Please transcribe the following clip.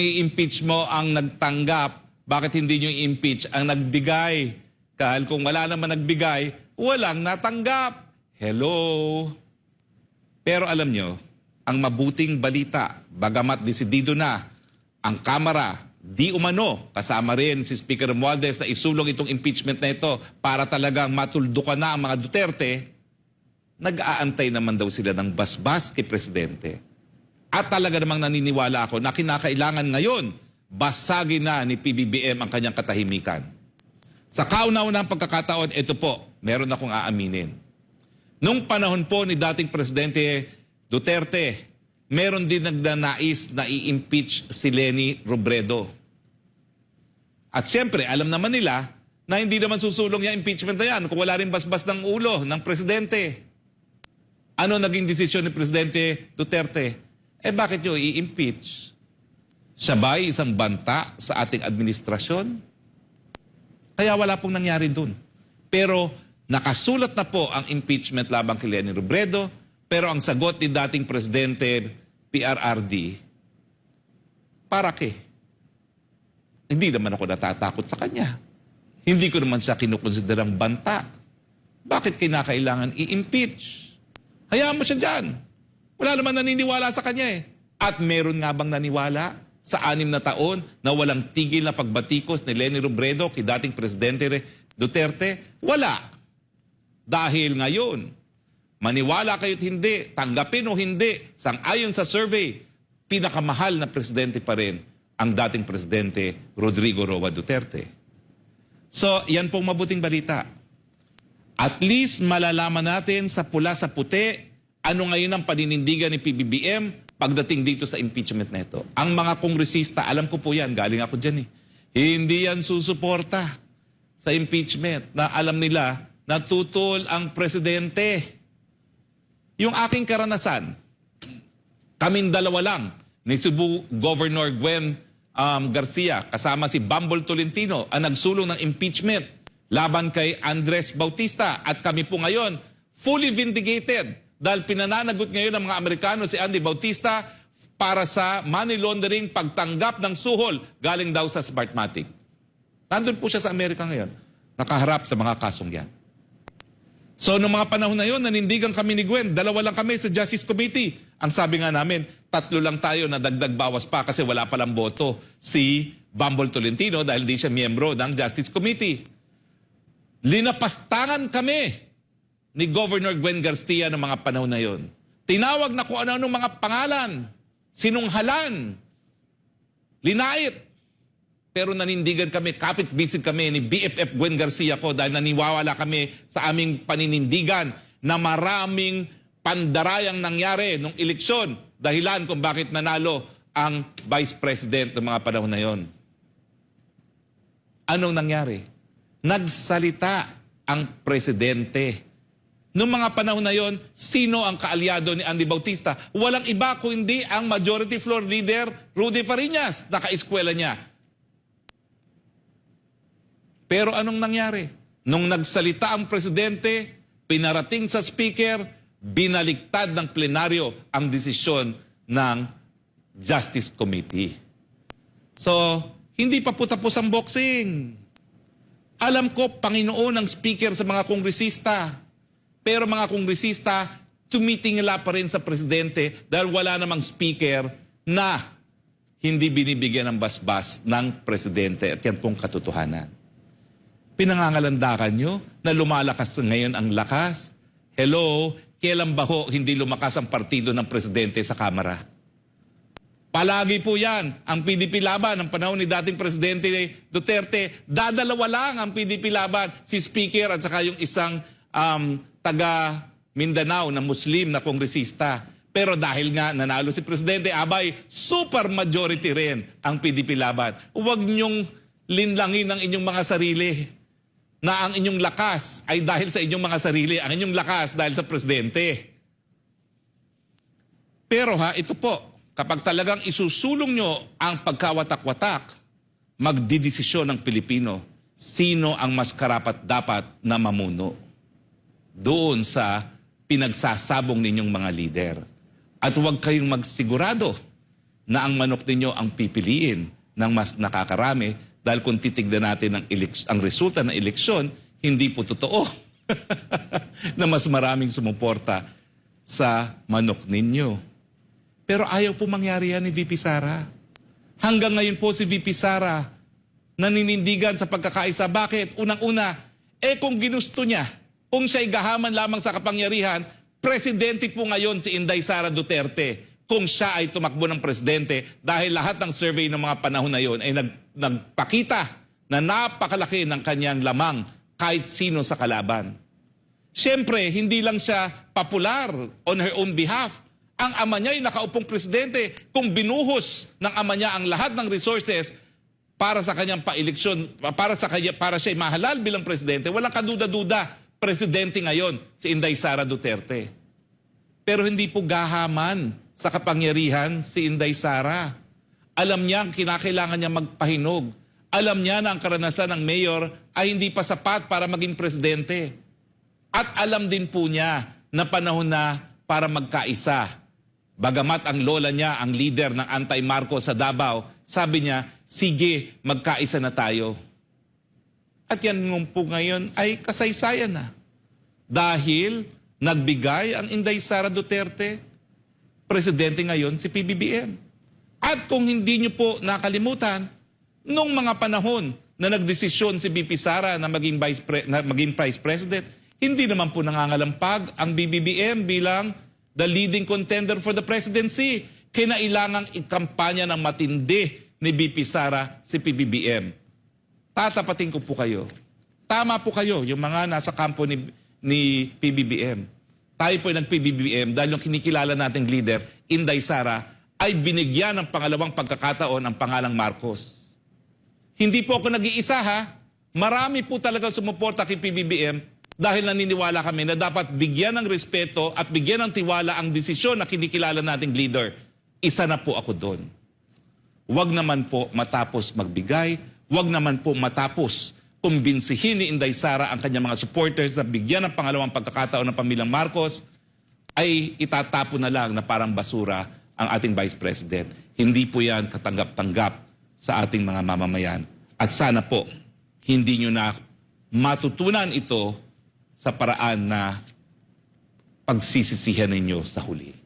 i-impeach mo ang nagtanggap, bakit hindi nyo i-impeach ang nagbigay? Kahit kung wala naman nagbigay, walang natanggap. Hello? Pero alam nyo, ang mabuting balita, bagamat desidido na ang Kamara, di umano, kasama rin si Speaker Romualdez na isulong itong impeachment na ito para talagang matuldukan na ang mga Duterte, nag-aantay naman daw sila ng basbas kay Presidente. At talaga namang naniniwala ako na kinakailangan ngayon basagin na ni PBBM ang kanyang katahimikan. Sa kauna-unang pagkakataon, ito po, meron akong aaminin. Nung panahon po ni dating Presidente Duterte, meron din nagnanais na i-impeach si Lenny Robredo. At siyempre, alam naman nila na hindi naman susulong yung impeachment na yan kung wala rin basbas ng ulo ng Presidente. Ano naging desisyon ni Presidente Duterte? Eh bakit nyo i-impeach? Siya ba ay isang banta sa ating administrasyon? Kaya wala pong nangyari dun. Pero nakasulat na po ang impeachment labang kay Lenny Robredo, pero ang sagot ni dating Presidente PRRD, para ke? Hindi naman ako natatakot sa kanya. Hindi ko naman siya kinukonsiderang banta. Bakit kinakailangan i-impeach? Hayaan mo siya dyan. Wala naman naniniwala sa kanya eh. At meron nga bang naniwala sa anim na taon na walang tigil na pagbatikos ni Lenny Robredo kay dating Presidente Duterte? Wala. Dahil ngayon, maniwala kayo't hindi, tanggapin o hindi, sang-ayon sa survey, pinakamahal na presidente pa rin ang dating Presidente Rodrigo Roa Duterte. So, yan pong mabuting balita. At least malalaman natin sa pula sa puti ano ngayon ang paninindigan ni PBBM pagdating dito sa impeachment na ito. Ang mga kongresista, alam ko po yan, galing ako dyan eh. Hindi yan susuporta sa impeachment na alam nila na tutol ang presidente. Yung aking karanasan, kaming dalawa lang ni Cebu Governor Gwen um, Garcia kasama si Bambol Tolentino ang nagsulong ng impeachment laban kay Andres Bautista at kami po ngayon fully vindicated dahil pinananagot ngayon ng mga Amerikano si Andy Bautista para sa money laundering pagtanggap ng suhol galing daw sa Smartmatic. Nandun po siya sa Amerika ngayon, nakaharap sa mga kasong yan. So, noong mga panahon na yon, nanindigan kami ni Gwen. Dalawa lang kami sa Justice Committee. Ang sabi nga namin, tatlo lang tayo na dagdag bawas pa kasi wala palang boto si Bumble Tolentino dahil di siya miyembro ng Justice Committee. Linapastangan kami ni Governor Gwen Garcia ng mga panahon na yon. Tinawag na kung ano-ano mga pangalan, sinunghalan, linait. Pero nanindigan kami, kapit visit kami ni BFF Gwen Garcia ko dahil naniwawala kami sa aming paninindigan na maraming pandarayang nangyari nung eleksyon dahilan kung bakit nanalo ang Vice President ng mga panahon na yon. Anong nangyari? Nagsalita ang presidente. Noong mga panahon na yon, sino ang kaalyado ni Andy Bautista? Walang iba kundi ang majority floor leader Rudy Fariñas, naka-eskwela niya. Pero anong nangyari? Nung nagsalita ang presidente, pinarating sa speaker, binaliktad ng plenaryo ang desisyon ng Justice Committee. So, hindi pa po tapos ang boxing. Alam ko, Panginoon ang speaker sa mga kongresista. Pero mga kongresista, tumitingala pa rin sa presidente dahil wala namang speaker na hindi binibigyan ng basbas ng presidente. At yan pong katotohanan. Pinangangalandakan nyo na lumalakas ngayon ang lakas. Hello, kailan ba ho hindi lumakas ang partido ng presidente sa Kamara? Palagi po yan, ang PDP laban, ang panahon ni dating Presidente Duterte, dadalawa lang ang PDP laban, si Speaker at saka yung isang um, taga Mindanao na Muslim na kongresista. Pero dahil nga nanalo si Presidente, abay, super majority rin ang PDP laban. Huwag niyong linlangin ang inyong mga sarili na ang inyong lakas ay dahil sa inyong mga sarili, ang inyong lakas dahil sa Presidente. Pero ha, ito po, kapag talagang isusulong nyo ang pagkawatak-watak, magdidesisyon ng Pilipino sino ang mas karapat dapat na mamuno doon sa pinagsasabong ninyong mga lider. At huwag kayong magsigurado na ang manok ninyo ang pipiliin ng mas nakakarami dahil kung titignan natin ang, ang resulta ng eleksyon, hindi po totoo na mas maraming sumuporta sa manok ninyo. Pero ayaw po mangyari yan ni VP Sara. Hanggang ngayon po si VP Sara naninindigan sa pagkakaisa. Bakit? Unang-una, eh kung ginusto niya, kung siya'y gahaman lamang sa kapangyarihan, presidente po ngayon si Inday Sara Duterte kung siya ay tumakbo ng presidente dahil lahat ng survey ng mga panahon na yon ay nag, nagpakita na napakalaki ng kanyang lamang kahit sino sa kalaban. Siyempre, hindi lang siya popular on her own behalf. Ang ama niya ay nakaupong presidente. Kung binuhos ng ama niya ang lahat ng resources para sa kanyang paeleksyon, para sa kanya, para siya mahalal bilang presidente, walang kaduda-duda, presidente ngayon si Inday Sara Duterte. Pero hindi po gahaman sa kapangyarihan si Inday Sara. Alam niya ang kinakailangan niya magpahinog. Alam niya na ang karanasan ng mayor ay hindi pa sapat para maging presidente. At alam din po niya na panahon na para magkaisa. Bagamat ang lola niya ang leader ng anti-Marcos sa Davao, sabi niya, sige, magkaisa na tayo. At yan ngong po ngayon ay kasaysayan na. Dahil nagbigay ang Inday Sara Duterte, presidente ngayon si PBBM. At kung hindi niyo po nakalimutan, nung mga panahon na nagdesisyon si BP Sara na maging vice, pre- na maging vice president, hindi naman po nangangalampag ang BBBM bilang the leading contender for the presidency. Kinailangang ikampanya ng matindi ni BP Sara si PBBM. Tatapatin ko po kayo. Tama po kayo, yung mga nasa kampo ni, ni PBBM. Tayo po ay nag-PBBM dahil yung kinikilala nating leader, Inday Sara, ay binigyan ng pangalawang pagkakataon ang pangalang Marcos. Hindi po ako nag-iisa ha. Marami po talaga sumuporta kay PBBM dahil naniniwala kami na dapat bigyan ng respeto at bigyan ng tiwala ang desisyon na kinikilala nating leader. Isa na po ako doon. Huwag naman po matapos magbigay, huwag naman po matapos kumbinsihin ni Inday Sara ang kanyang mga supporters na bigyan ng pangalawang pagkakataon ng pamilyang Marcos, ay itatapon na lang na parang basura ang ating Vice President. Hindi po yan katanggap-tanggap sa ating mga mamamayan. At sana po, hindi nyo na matutunan ito sa paraan na pagsisisihan ninyo sa huli.